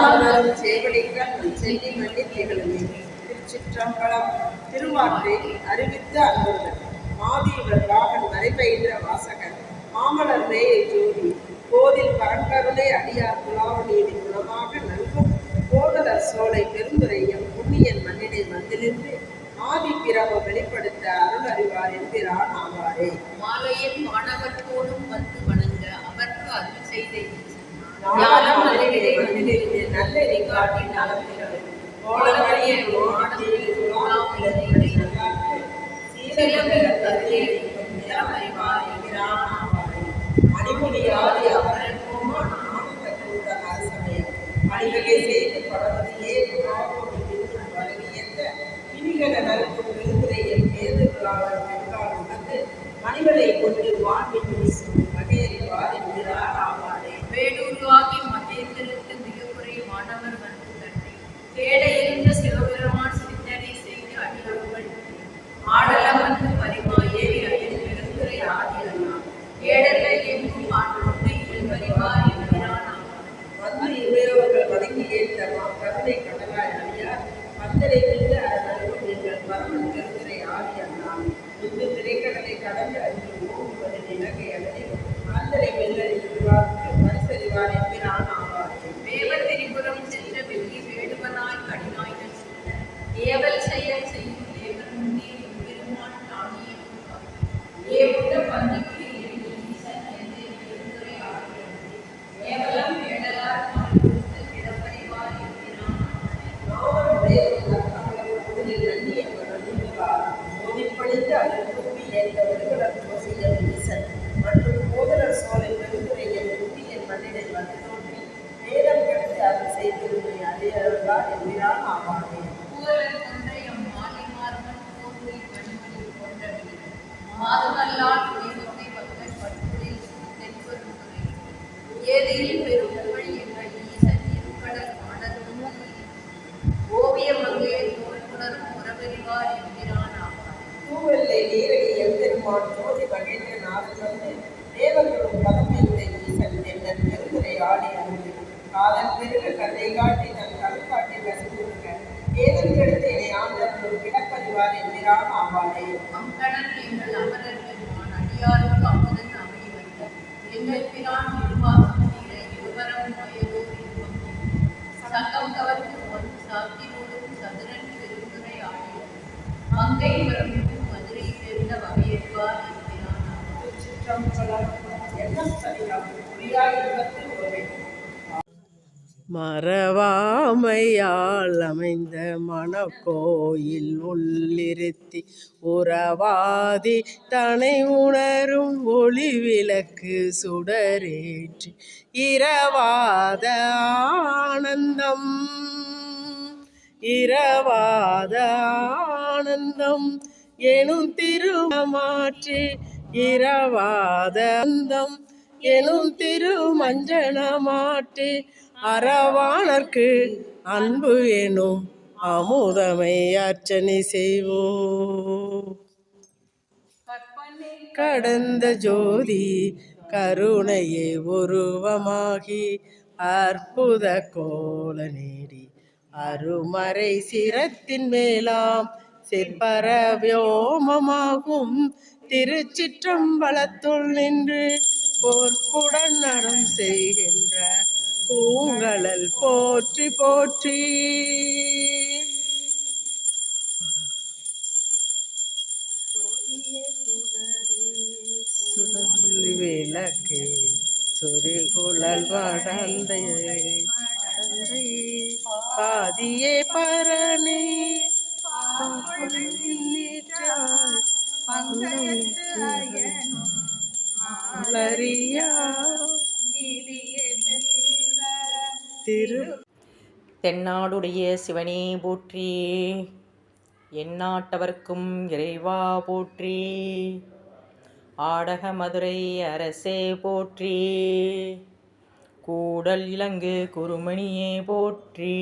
உங்கள் சேவடிகள் செல்லி மல்லி திகழுமே திருச்சிற்றம்பலம் அறிவித்த அன்பர்கள் மறைபயின்ற வாசகன் மாமலர் ஜோதி கோதில் அடியார் புலாவ நீதி குணமாக நல்கும் கோதலர் சோலை பெருந்துரையம் புண்ணியன் மண்ணினை வந்திருந்து ஆதி பிறவ வெளிப்படுத்த அருள் அறிவார் என்கிறான் ஆவாரே மாலையில் மாணவர்கோடும் செய்த ஞானம் அறிவினை வந்திலிருந்து ஆனந்த அரசமயம். அந்தரை வெள்ளரி எம்பெருமான் ஜோதி மகேந்திர தேவர்களும் பதமில்லை ஈசன் என்ற பெருந்துரை ஆடி அருள் காதல் பெருக கதை காட்டி தன் கருக்காட்டி வசித்திருக்க ஏதன் கெடுத்து என்னை ஆண்டவர்கள் கிடப்பறிவார் என்கிறான் மறவாமையால் அமைந்த மணக்கோயில் உள்ளிருத்தி உறவாதி தனை உணரும் ஒளி விளக்கு சுடரேற்றி இரவாத ஆனந்தம். இரவாத ஆனந்தம். எனும் திருமாற்றி இரவாத அந்தம் எனும் திருமஞ்சனமாட்டி அறவாணர்க்கு அன்பு எனும் அமுதமை அர்ச்சனை செய்வோம் கடந்த ஜோதி கருணையே உருவமாகி அற்புத கோல நேடி அருமறை சிரத்தின் மேலாம் சிற்பர வியோமமாகும் திருச்சிற்றம்பலத்துள் நின்று பொற்புடன் நடம் செய்கின்ற பூங்கழல் போற்றி போற்றி. சுடமுள்ளி விளக்கு சொரிகுழல் வடந்தை பாதியே பரணி. திரு தென்னாடுடைய சிவனே போற்றி எந்நாட்டவர்க்கும் இறைவா போற்றி ஆடக மதுரை அரசே போற்றி கூடல் இலங்கு குருமணியே போற்றி.